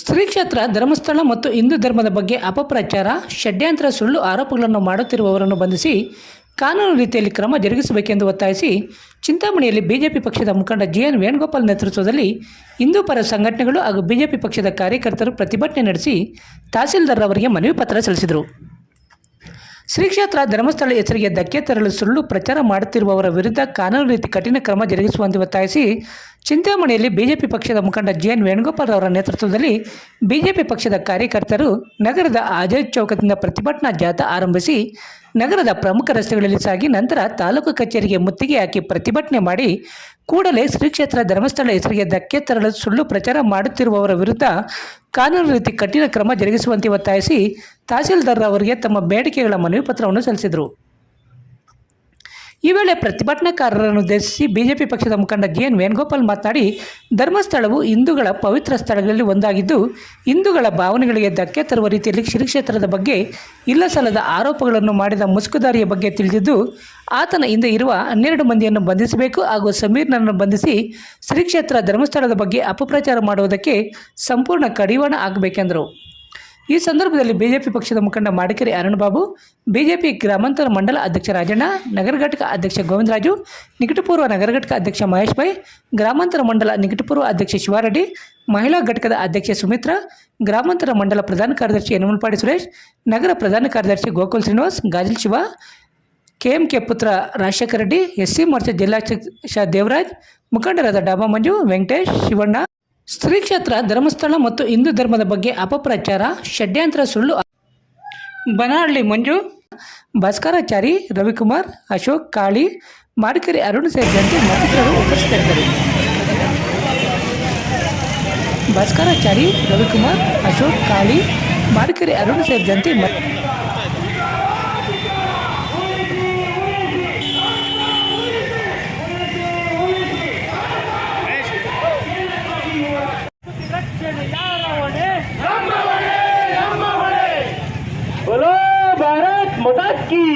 ಸ್ತ್ರೀ ಕ್ಷೇತ್ರ, ಧರ್ಮಸ್ಥಳ ಮತ್ತು ಹಿಂದೂ ಧರ್ಮದ ಬಗ್ಗೆ ಅಪಪ್ರಚಾರ, ಷಡ್ಯಂತ್ರ, ಸುಳ್ಳು ಆರೋಪಗಳನ್ನು ಮಾಡುತ್ತಿರುವವರನ್ನು ಬಂಧಿಸಿ ಕಾನೂನು ರೀತಿಯಲ್ಲಿ ಕ್ರಮ ಜರುಗಿಸಬೇಕೆಂದು ಒತ್ತಾಯಿಸಿ ಚಿಂತಾಮಣಿಯಲ್ಲಿ ಬಿಜೆಪಿ ಪಕ್ಷದ ಮುಖಂಡ ಜಿ ಎನ್ ವೇಣುಗೋಪಾಲ್ ನೇತೃತ್ವದಲ್ಲಿ ಹಿಂದೂ ಪರ ಸಂಘಟನೆಗಳು ಹಾಗೂ ಬಿಜೆಪಿ ಪಕ್ಷದ ಕಾರ್ಯಕರ್ತರು ಪ್ರತಿಭಟನೆ ನಡೆಸಿ ತಹಸೀಲ್ದಾರ್ ಅವರಿಗೆ ಮನವಿ ಪತ್ರ ಸಲ್ಲಿಸಿದರು. ಶ್ರೀ ಕ್ಷೇತ್ರ ಧರ್ಮಸ್ಥಳ ಹೆಸರಿಗೆ ಧಕ್ಕೆ ತರಲು ಸುಳ್ಳು ಪ್ರಚಾರ ಮಾಡುತ್ತಿರುವವರ ವಿರುದ್ಧ ಕಾನೂನು ರೀತಿ ಕಠಿಣ ಕ್ರಮ ಜರುಗಿಸುವಂತೆ ಒತ್ತಾಯಿಸಿ ಚಿಂತಾಮಣಿಯಲ್ಲಿ ಬಿಜೆಪಿ ಪಕ್ಷದ ಮುಖಂಡ ಜಿ ಎನ್ ವೇಣುಗೋಪಾಲ್ ಅವರ ನೇತೃತ್ವದಲ್ಲಿ ಬಿಜೆಪಿ ಪಕ್ಷದ ಕಾರ್ಯಕರ್ತರು ನಗರದ ಆಜಾದ್ ಚೌಕದಿಂದ ಪ್ರತಿಭಟನಾ ಜಾಥಾ ಆರಂಭಿಸಿ ನಗರದ ಪ್ರಮುಖ ರಸ್ತೆಗಳಲ್ಲಿ ಸಾಗಿ ನಂತರ ತಾಲೂಕು ಕಚೇರಿಗೆ ಮುತ್ತಿಗೆ ಹಾಕಿ ಪ್ರತಿಭಟನೆ ಮಾಡಿ ಕೂಡಲೇ ಶ್ರೀ ಕ್ಷೇತ್ರ ಧರ್ಮಸ್ಥಳ ಹೆಸರಿಗೆ ಧಕ್ಕೆ ತರಲು ಸುಳ್ಳು ಪ್ರಚಾರ ಮಾಡುತ್ತಿರುವವರ ವಿರುದ್ಧ ಕಾನೂನು ರೀತಿ ಕಠಿಣ ಕ್ರಮ ಜರುಗಿಸುವಂತೆ ಒತ್ತಾಯಿಸಿ ತಹಸೀಲ್ದಾರ್ ಅವರಿಗೆ ತಮ್ಮ ಬೇಡಿಕೆಗಳ ಮನವಿ ಪತ್ರವನ್ನು ಸಲ್ಲಿಸಿದರು. ಈ ವೇಳೆ ಪ್ರತಿಭಟನಾಕಾರರನ್ನು ಉದ್ದೇಶಿಸಿ ಬಿಜೆಪಿ ಪಕ್ಷದ ಮುಖಂಡ ಜಿ ಎನ್ ವೇಣುಗೋಪಾಲ್ ಮಾತನಾಡಿ, ಧರ್ಮಸ್ಥಳವು ಹಿಂದೂಗಳ ಪವಿತ್ರ ಸ್ಥಳಗಳಲ್ಲಿ ಒಂದಾಗಿದ್ದು, ಹಿಂದೂಗಳ ಭಾವನೆಗಳಿಗೆ ಧಕ್ಕೆ ತರುವ ರೀತಿಯಲ್ಲಿ ಶ್ರೀ ಕ್ಷೇತ್ರದ ಬಗ್ಗೆ ಇಲ್ಲ ಸಲ್ಲದ ಆರೋಪಗಳನ್ನು ಮಾಡಿದ ಮುಸುಕುದಾರಿಯ ಬಗ್ಗೆ ತಿಳಿದಿದ್ದು, ಆತನ ಹಿಂದೆ ಇರುವ ಹನ್ನೆರಡು ಮಂದಿಯನ್ನು ಬಂಧಿಸಬೇಕು ಹಾಗೂ ಸಮೀರ್ನನ್ನು ಬಂಧಿಸಿ ಶ್ರೀಕ್ಷೇತ್ರ ಧರ್ಮಸ್ಥಳದ ಬಗ್ಗೆ ಅಪಪ್ರಚಾರ ಮಾಡುವುದಕ್ಕೆ ಸಂಪೂರ್ಣ ಕಡಿವಾಣ ಆಗಬೇಕೆಂದರು ಈ ಸಂದರ್ಭದಲ್ಲಿ ಬಿಜೆಪಿ ಪಕ್ಷದ ಮುಖಂಡ ಮಡಿಕೇರಿ ಅರುಣ್ ಬಾಬು ಬಿಜೆಪಿ ಗ್ರಾಮಾಂತರ ಮಂಡಲ ಅಧ್ಯಕ್ಷ ರಾಜಣ್ಣ, ನಗರ ಘಟಕ ಅಧ್ಯಕ್ಷ ಗೋವಿಂದರಾಜು, ನಿಕಟಪೂರ್ವ ನಗರ ಘಟಕ ಅಧ್ಯಕ್ಷ ಮಹೇಶ್ ಭಾಯ್ ಗ್ರಾಮಾಂತರ ಮಂಡಲ ನಿಕಟಪೂರ್ವ ಅಧ್ಯಕ್ಷ ಶಿವಾರೆಡ್ಡಿ, ಮಹಿಳಾ ಘಟಕದ ಅಧ್ಯಕ್ಷೆ ಸುಮಿತ್ರಾ, ಗ್ರಾಮಾಂತರ ಮಂಡಲ ಪ್ರಧಾನ ಕಾರ್ಯದರ್ಶಿ ಯನಮಲ್ಪಾಡಿ ಸುರೇಶ್, ನಗರ ಪ್ರಧಾನ ಕಾರ್ಯದರ್ಶಿ ಗೋಕುಲ್ ಶ್ರೀನಿವಾಸ್, ಗಾಜಲ್ ಶಿವ, ಕೆಎಂಕೆ ಪುತ್ರ ರಾಜಶೇಖರ ರೆಡ್ಡಿ, ಎಸ್ಸಿ ಮೋರ್ಚಾ ಜಿಲ್ಲಾಧ್ಯಕ್ಷ ದೇವರಾಜ್, ಮುಖಂಡರಾದ ಡಾಬಾ ಮಂಜು, ವೆಂಕಟೇಶ್, ಶಿವಣ್ಣ ಸ್ತ್ರೀ ಕ್ಷೇತ್ರ, ಧರ್ಮಸ್ಥಳ ಮತ್ತು ಹಿಂದೂ ಧರ್ಮದ ಬಗ್ಗೆ ಅಪಪ್ರಚಾರ, ಷಡ್ಯಂತ್ರ ಸುಳ್ಳು ಬನಹಳ್ಳಿ ಮಂಜು, ಭಾಸ್ಕರಾಚಾರಿ, ರವಿಕುಮಾರ್, ಅಶೋಕ್ ಕಾಳಿ, ಮಾಡಿಕರಿ ಅರುಣ್ ಸೇರಿದಂತೆ ಮತ್ತಿತರರು ಉಪಸ್ಥಿತರಿದ್ದರು. ಭಾಸ್ಕರಾಚಾರಿ, ರವಿಕುಮಾರ್, ಅಶೋಕ್ ಕಾಳಿ, ಮಾಡಿಕರಿ ಅರುಣ್ ಸೇರಿದಂತೆ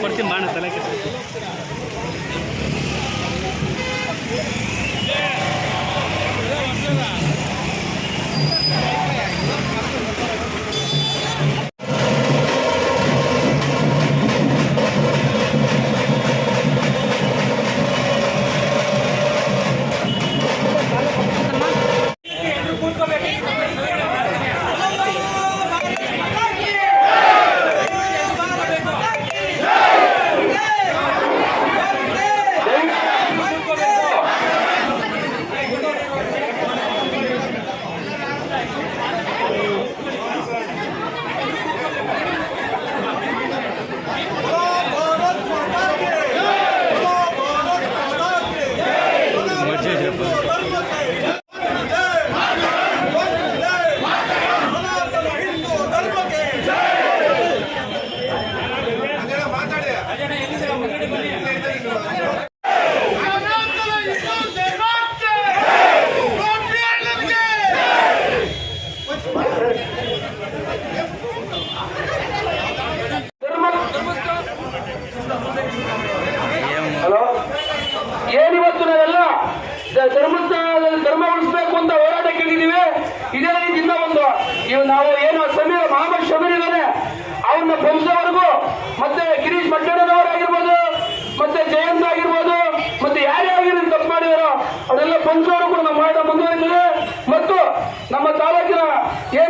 ಕೊಡ್ತೀನಿ ಬಾಣ ತಲೆ ಕೂತ್ಕೋಬೇಕು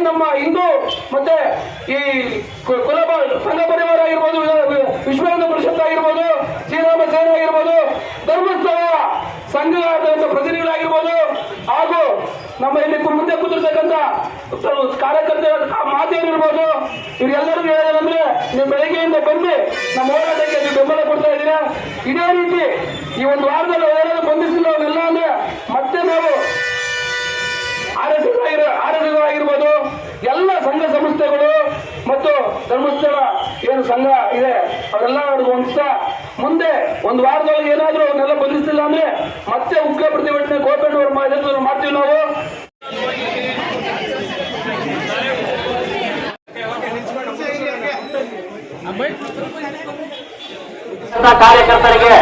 ನಮ್ಮ ಹಿಂದೂ ಮತ್ತೆ ಈ ಕು- ಕುಲಬ ಸಂಘ ಪರಿವಾರ ಆಗಿರ್ಬೋದು ವಿಶ್ವ ಪರಿಷತ್ ಆಗಿರ್ಬೋದು, ಶ್ರೀರಾಮ ಸೇನೆ ಆಗಿರ್ಬೋದು, ಧರ್ಮಸ್ಥಳ ಸಂಘದ ಪ್ರತಿನಿಧಿಗಳಾಗಿರ್ಬೋದು, ಹಾಗೂ ನಮ್ಮ ಇಲ್ಲಿ ಮುಂದೆ ಕೂತಿರ್ತಕ್ಕಂಥ ಕಾರ್ಯಕರ್ತರ ಮಾತೇನಿರ್ಬೋದು ಇವರೆಲ್ಲರೂ ಹೇಳೋದಂದ್ರೆ ನೀವು ಬೆಳಗ್ಗೆಯಿಂದ ಬಂದು ನಮ್ಮ ಹೋರಾಟಕ್ಕೆ ನೀವು ಬೆಂಬಲ ಕೊಡ್ತಾ ಇದ್ದೀರಾ? ಇದೇ ರೀತಿ ಈ ಒಂದು ವಾರದಲ್ಲಿ ಯಾರಾದ್ರೂ ಬಂಧಿಸಿಲ್ಲ ಅವನ್ನೆಲ್ಲ ಅಂದ್ರೆ ಮತ್ತೆ ನಾವು ಆರ್ ಎಸ್ ಎಲ್ಲ ಸಂಘ ಸಂಸ್ಥೆಗಳು ಮತ್ತು ಧರ್ಮಸ್ಥಳ ಏನು ಸಂಘ ಇದೆ, ಅವರೆಲ್ಲ ಹೊಂದಿಸ್ತಾ ಮುಂದೆ ಒಂದು ವಾರದೊಳಗೆ ಏನಾದರೂ ಅವನ್ನೆಲ್ಲ ಬಂಧಿಸ್ತಿಲ್ಲ ಅಂದ್ರೆ ಮತ್ತೆ ಉಗ್ರ ಪ್ರತಿಭಟನೆ ಗೋಪಣ್ಣವ್ರ ಅವರು ಮಾಡ್ತೀವಿ ನಾವು. ಕಾರ್ಯಕರ್ತರಿಗೆ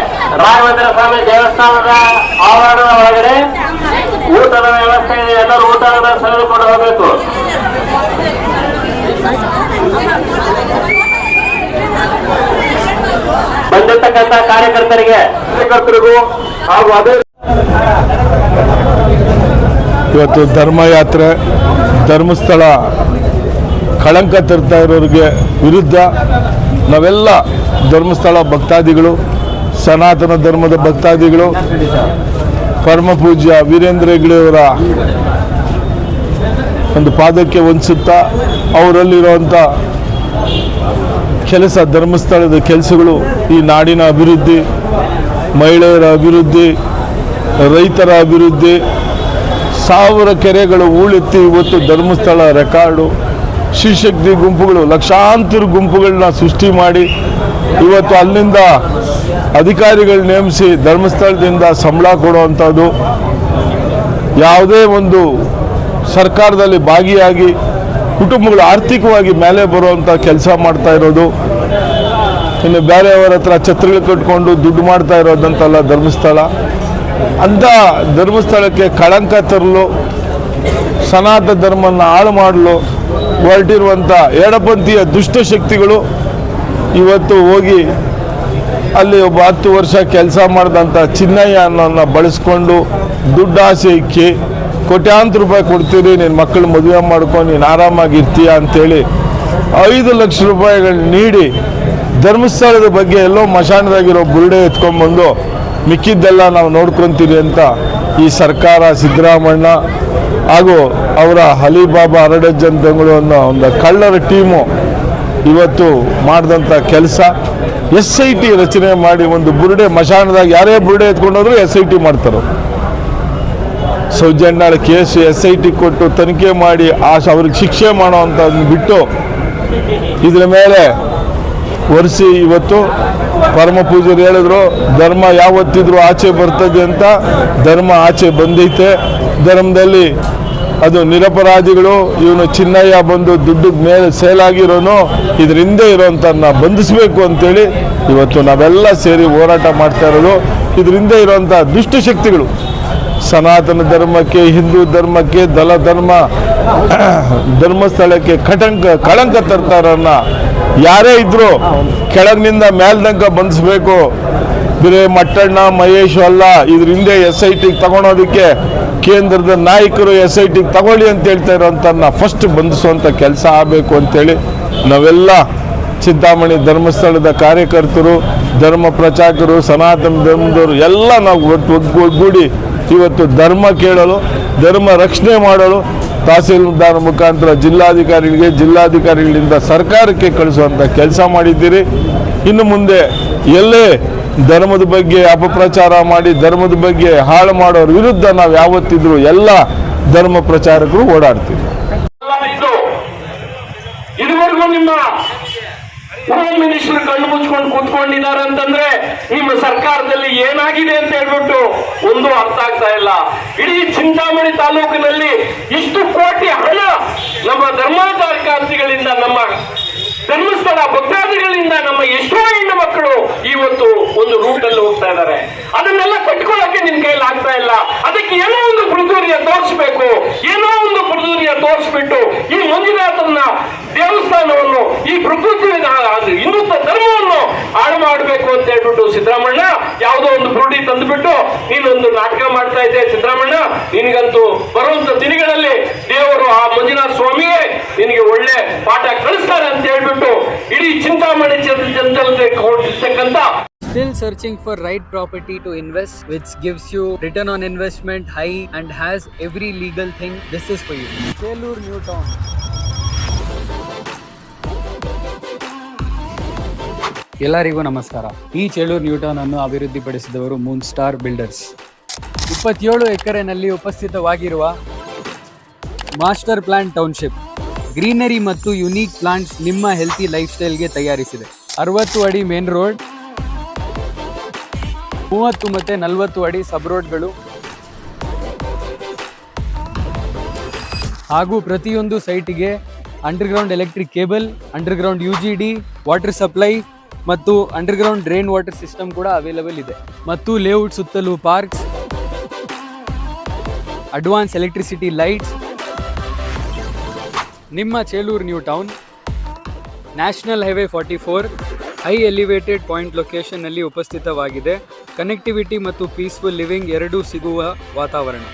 ರಾಘವೇಂದ್ರ ಸ್ವಾಮಿ ದೇವಸ್ಥಾನದ ಆವರಣದ ಒಳಗಡೆ ಊಟದ ವ್ಯವಸ್ಥೆ ಇದೆ, ಎಲ್ಲರೂ ಊಟದ ಸೆಳೆದುಕೊಂಡು ಹೋಗಬೇಕು. ಬಂದಿರ್ತಕ್ಕಂಥ ಕಾರ್ಯಕರ್ತರಿಗೆ, ಕಾರ್ಯಕರ್ತರಿಗೂ ಹಾಗೂ ಅದೇ ಇವತ್ತು ಧರ್ಮಯಾತ್ರೆ, ಧರ್ಮಸ್ಥಳ, ಕಳಂಕ ತರ್ತಾ ಇರೋರಿಗೆ ವಿರುದ್ಧ ನಾವೆಲ್ಲ ಧರ್ಮಸ್ಥಳ ಭಕ್ತಾದಿಗಳು, ಸನಾತನ ಧರ್ಮದ ಭಕ್ತಾದಿಗಳು ಪರಮ ಪೂಜ್ಯ ವೀರೇಂದ್ರ ಹೆಗ್ಡೆಯವರ ಒಂದು ಪಾದಕ್ಕೆ ವಂದಿಸುತ್ತಾ ಅವರಲ್ಲಿರುವಂಥ ಕೆಲಸ, ಧರ್ಮಸ್ಥಳದ ಕೆಲಸಗಳು ಈ ನಾಡಿನ ಅಭಿವೃದ್ಧಿ, ಮಹಿಳೆಯರ ಅಭಿವೃದ್ಧಿ, ರೈತರ ಅಭಿವೃದ್ಧಿ, ಸಾವಿರ ಕೆರೆಗಳು ಉಳಿತ್ತಿ ಇವತ್ತು ಧರ್ಮಸ್ಥಳ ರೆಕಾರ್ಡು. ಶಿವಶಕ್ತಿ ಗುಂಪುಗಳು ಲಕ್ಷಾಂತರ ಗುಂಪುಗಳನ್ನ ಸೃಷ್ಟಿ ಮಾಡಿ ಇವತ್ತು ಅಲ್ಲಿಂದ ಅಧಿಕಾರಿಗಳು ನೇಮಿಸಿ ಧರ್ಮಸ್ಥಳದಿಂದ ಸಂಬಳ ಕೊಡುವಂಥದ್ದು ಯಾವುದೇ ಒಂದು ಸರ್ಕಾರದಲ್ಲಿ ಭಾಗಿಯಾಗಿ ಕುಟುಂಬಗಳು ಆರ್ಥಿಕವಾಗಿ ಮೇಲೆ ಬರುವಂಥ ಕೆಲಸ ಮಾಡ್ತಾ ಇರೋದು, ಇನ್ನು ಬೇರೆಯವರ ಹತ್ರ ಛತ್ರಗಳು ಕಟ್ಕೊಂಡು ದುಡ್ಡು ಮಾಡ್ತಾ ಇರೋದಂತಲ್ಲ ಧರ್ಮಸ್ಥಳ. ಅಂಥ ಧರ್ಮಸ್ಥಳಕ್ಕೆ ಕಳಂಕ ತರಲು, ಸನಾತನ ಧರ್ಮನ ಹಾಳು ಮಾಡಲು ಹೊರಟಿರುವಂಥ ಎಡಪಂಥೀಯ ದುಷ್ಟಶಕ್ತಿಗಳು ಇವತ್ತು ಹೋಗಿ ಅಲ್ಲಿ ಒಬ್ಬ ಹತ್ತು ವರ್ಷ ಕೆಲಸ ಮಾಡಿದಂಥ ಚಿನ್ನಯ್ಯ ಅನ್ನೋನ್ನ ಬಳಸ್ಕೊಂಡು ದುಡ್ಡಾಸೆ ಇಕ್ಕಿ, ಕೋಟ್ಯಾಂತರ ರೂಪಾಯಿ ಕೊಡ್ತೀರಿ ನಿನ್ನ ಮಕ್ಕಳು ಮದುವೆ ಮಾಡ್ಕೊಂಡು ನೀನು ಆರಾಮಾಗಿ ಅಂಥೇಳಿ ಐದು ಲಕ್ಷ ರೂಪಾಯಿಗಳು ನೀಡಿ ಧರ್ಮಸ್ಥಳದ ಬಗ್ಗೆ ಎಲ್ಲೋ ಮಶಾನದಾಗಿರೋ ಬುರುಡೆ ಎತ್ಕೊಂಡ್ಬಂದು ಮಿಕ್ಕಿದ್ದೆಲ್ಲ ನಾವು ನೋಡ್ಕೊತೀರಿ ಅಂತ ಈ ಸರ್ಕಾರ ಸಿದ್ದರಾಮಣ್ಣ ಹಾಗೂ ಅವರ ಅಲಿಬಾಬಾ ಅರಡಜ್ಜನ್ ಅನ್ನೋ ಒಂದು ಕಳ್ಳರ ಟೀಮು ಇವತ್ತು ಮಾಡಿದಂಥ ಕೆಲಸ. ಎಸ್ ಐ ಟಿ ರಚನೆ ಮಾಡಿ ಒಂದು ಬುರುಡೆ ಮಶಾನದಾಗ ಯಾರೇ ಬುರುಡೆ ಎತ್ಕೊಂಡೋದ್ರು ಎಸ್ ಐ ಟಿ ಮಾಡ್ತಾರೆ? ಸೌಜನ್ಯಾಳ ಕೇಸು ಎಸ್ ಐ ಟಿ ಕೊಟ್ಟು ತನಿಖೆ ಮಾಡಿ ಆ ಅವ್ರಿಗೆ ಶಿಕ್ಷೆ ಮಾಡೋವಂಥದ್ದನ್ನು ಬಿಟ್ಟು ಇದ್ರ ಮೇಲೆ ಒರೆಸಿ ಇವತ್ತು ಪರಮ ಪೂಜರು ಹೇಳಿದ್ರು, ಧರ್ಮ ಯಾವತ್ತಿದ್ರು ಆಚೆ ಬರ್ತದೆ ಅಂತ, ಧರ್ಮ ಆಚೆ ಬಂದೈತೆ, ಧರ್ಮದಲ್ಲಿ ಅದು ನಿರಪರಾಧಿಗಳು, ಇವನು ಚಿನ್ನಯ್ಯ ಬಂದು ದುಡ್ಡು ಮೇಲೆ ಸೇಲಾಗಿರೋನು ಇದ್ರ ಹಿಂದೆ ಇರೋಂಥನ್ನ ಬಂಧಿಸಬೇಕು ಅಂತೇಳಿ ಇವತ್ತು ನಾವೆಲ್ಲ ಸೇರಿ ಹೋರಾಟ ಮಾಡ್ತಾ ಇರೋದು. ಇದ್ರ ಹಿಂದೆ ದುಷ್ಟಶಕ್ತಿಗಳು ಸನಾತನ ಧರ್ಮಕ್ಕೆ, ಹಿಂದೂ ಧರ್ಮಕ್ಕೆ, ದಲ ಧರ್ಮ, ಧರ್ಮಸ್ಥಳಕ್ಕೆ ಕಟಂಕ, ಕಳಂಕ ತರ್ತಾರನ್ನ ಯಾರೇ ಇದ್ರು ಕೆಳಗಿನಿಂದ ಮೇಲ್ದಂಕ ಬಂಧಿಸ್ಬೇಕು. ಬರೀ ಮಟ್ಟಣ್ಣ, ಮಹೇಶ್ ಅಲ್ಲ ಇದ್ರ ಹಿಂದೆ ಎಸ್ ಐ ಟಿಗೆ ತಗೊಳೋದಕ್ಕೆ ಕೇಂದ್ರದ ನಾಯಕರು ಎಸ್ ಐ ಟಿಗೆ ತಗೊಳ್ಳಿ ಅಂತ ಹೇಳ್ತಾ ಇರೋಂಥನ್ನ ಫಸ್ಟ್ ಬಂಧಿಸುವಂಥ ಕೆಲಸ ಆಗಬೇಕು ಅಂತೇಳಿ ನಾವೆಲ್ಲ ಚಿಂತಾಮಣಿ ಧರ್ಮಸ್ಥಳದ ಕಾರ್ಯಕರ್ತರು, ಧರ್ಮ ಪ್ರಚಾರಕರು, ಸನಾತನ ಧರ್ಮದವರು ಎಲ್ಲ ನಾವು ಒಟ್ಟು ಒಗ್ಗು- ಒಗ್ಗೂಡಿ ಇವತ್ತು ಧರ್ಮ ಕೇಳಲು, ಧರ್ಮ ರಕ್ಷಣೆ ಮಾಡಲು ತಹಸೀಲ್ದಾರ್ ಮುಖಾಂತರ ಜಿಲ್ಲಾಧಿಕಾರಿಗಳಿಗೆ, ಜಿಲ್ಲಾಧಿಕಾರಿಗಳಿಂದ ಸರ್ಕಾರಕ್ಕೆ ಕಳಿಸುವಂಥ ಕೆಲಸ ಮಾಡಿದ್ದೀರಿ. ಇನ್ನು ಮುಂದೆ ಎಲ್ಲೇ ಧರ್ಮದ ಬಗ್ಗೆ ಅಪಪ್ರಚಾರ ಮಾಡಿ ಧರ್ಮದ ಬಗ್ಗೆ ಹಾಳು ಮಾಡೋರ ವಿರುದ್ಧ ನಾವು ಯಾವತ್ತಿದ್ರು ಎಲ್ಲ ಧರ್ಮ ಪ್ರಚಾರಕರು ಓಡಾಡ್ತೀವಿ. ಇದುವರೆಗೂ ನಿಮ್ಮ ಹೋಮ್ ಮಿನಿಸ್ಟರ್ ಕಣ್ಣು ಮುಚ್ಕೊಂಡು ಕೂತ್ಕೊಂಡಿದ್ದಾರೆ ಅಂತಂದ್ರೆ ನಿಮ್ಮ ಸರ್ಕಾರದಲ್ಲಿ ಏನಾಗಿದೆ ಅಂತ ಹೇಳ್ಬಿಟ್ಟು ಒಂದು ಅರ್ಥ ಆಗ್ತಾ ಇಲ್ಲ. ಇಡೀ ಚಿಂತಾಮಣಿ ತಾಲೂಕಿನಲ್ಲಿ ಇಷ್ಟು ಕೋಟಿ ಹಣ ನಮ್ಮ ಧರ್ಮಾಧಿಕಾರಿಗಳಿಂದ ನಮ್ಮ ಧರ್ಮಸ್ಥಳ ಭಕ್ತಾದಿಗಳಿಂದ ನಮ್ಮ ಎಷ್ಟೋ ಹೆಣ್ಣು ಮಕ್ಕಳು ಇವತ್ತು ಒಂದು ರೂಟ್ ಅಲ್ಲಿ ಹೋಗ್ತಾ ಇದ್ದಾರೆ. ಅದನ್ನೆಲ್ಲ ಕಟ್ಕೊಳ್ಳಕ್ಕೆ ನಿನ್ ಕೈಲಿ ಆಗ್ತಾ ಇಲ್ಲ. ಅದಕ್ಕೆ ಏನೋ ಒಂದು ಪೃಥ್ವಿಯ ತೋರಿಸ್ಬೇಕು. ಏನೋ ಒಂದು ಪೃಥ್ವಿಯ ತೋರಿಸ್ಬಿಟ್ಟು ಈ ಮಂಜುನಾಥನ ದೇವಸ್ಥಾನವನ್ನು, ಈ ಪ್ರಕೃತಿ ಅದು ಹಿಂದುತ್ವ ಧರ್ಮವನ್ನು ಹಾಳು ಮಾಡಬೇಕು ಅಂತ ಹೇಳ್ಬಿಟ್ಟು ಸಿದ್ದರಾಮಣ್ಣ ಯಾವುದೋ ಒಂದು ಬುರುಡಿ ತಂದುಬಿಟ್ಟು ನೀನೊಂದು ನಾಟಕ ಮಾಡ್ತಾ ಇದ್ದೆ ಸಿದ್ದರಾಮಣ್ಣ ನಿನಗಂತೂ ಬರುವಂತ ದಿನಗಳಲ್ಲಿ ದೇವರು ಆ ಮಂಜುನಾಥ ಸ್ವಾಮಿಯೇ ನಿನಗೆ ಒಳ್ಳೆ ಪಾಠ ಕಳಿಸ್ತಾರೆ ಅಂತ ಹೇಳ್ಬಿಟ್ಟು ಇಡೀ ಚಿಂತಾಮಣಿ ಜನತೆ ಕೊಟ್ಟಿರ್ತಕ್ಕಂಥ Still searching for right property to invest, which gives you return on investment high and has every legal thing. This is for you. Chelur New Town. ಎಲ್ಲರಿಗೂ ನಮಸ್ಕಾರ. ಈ ಚೇಳೂರು ನ್ಯೂಟನ್ ಅನ್ನು ಅಭಿವೃದ್ಧಿಪಡಿಸಿದವರು ಮೂನ್ ಸ್ಟಾರ್ ಬಿಲ್ಡರ್ಸ್. ಇಪ್ಪತ್ತೇಳು ಎಕರೆನಲ್ಲಿ ಉಪಸ್ಥಿತವಾಗಿರುವ ಮಾಸ್ಟರ್ ಪ್ಲಾನ್ ಟೌನ್ಶಿಪ್, ಗ್ರೀನರಿ ಮತ್ತು unique plants ನಿಮ್ಮ healthy life ಸ್ಟೈಲ್ಗೆ ತಯಾರಿಸಿದೆ. ಅರವತ್ತು ಅಡಿ ಮೇನ್ ರೋಡ್, ಮೂವತ್ತು ಮತ್ತು ನಲವತ್ತು ಅಡಿ ಸಬ್ ರೋಡ್ಗಳು ಹಾಗೂ ಪ್ರತಿಯೊಂದು ಸೈಟಿಗೆ underground electric cable, underground U G D, water supply ಮತ್ತು ಅಂಡರ್ಗ್ರೌಂಡ್ ಡ್ರೈನ್ ವಾಟರ್ ಸಿಸ್ಟಮ್ ಕೂಡ ಅವೈಲಬಲ್ ಇದೆ. ಮತ್ತು ಲೇಔಟ್ ಸುತ್ತಲೂ ಪಾರ್ಕ್ಸ್ ಅಡ್ವಾನ್ಸ್ ಎಲೆಕ್ಟ್ರಿಸಿಟಿ ಲೈಟ್ಸ್ ನಿಮ್ಮ Chelur new town national highway forty four high elevated point ಲೊಕೇಶನ್ನಲ್ಲಿ ಉಪಸ್ಥಿತವಾಗಿದೆ. ಕನೆಕ್ಟಿವಿಟಿ ಮತ್ತು ಪೀಸ್ಫುಲ್ ಲಿವಿಂಗ್ ಎರಡೂ ಸಿಗುವ ವಾತಾವರಣ.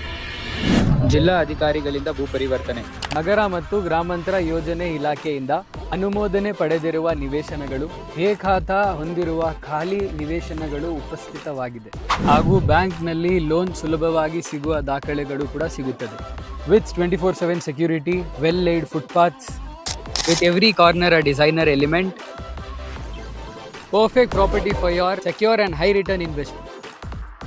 ಜಿಲ್ಲಾ ಅಧಿಕಾರಿಗಳಿಂದ ಭೂ ಪರಿವರ್ತನೆ ನಗರ ಮತ್ತು ಗ್ರಾಮಾಂತರ ಯೋಜನೆ ಇಲಾಖೆಯಿಂದ ಅನುಮೋದನೆ ಪಡೆದಿರುವ ನಿವೇಶನಗಳು ಖಾತಾ ಹೊಂದಿರುವ ಖಾಲಿ ನಿವೇಶನಗಳು ಉಪಸ್ಥಿತವಾಗಿದೆ. ಹಾಗೂ ಬ್ಯಾಂಕ್ನಲ್ಲಿ ಲೋನ್ ಸುಲಭವಾಗಿ ಸಿಗುವ ದಾಖಲೆಗಳು ಕೂಡ ಸಿಗುತ್ತದೆ. With twenty four seven security, well laid footpaths, with every corner a designer element, perfect property for your secure and high return return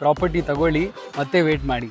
property ತಗೊಳ್ಳಿ ಮತ್ತೆ ವೇಟ್ ಮಾಡಿ.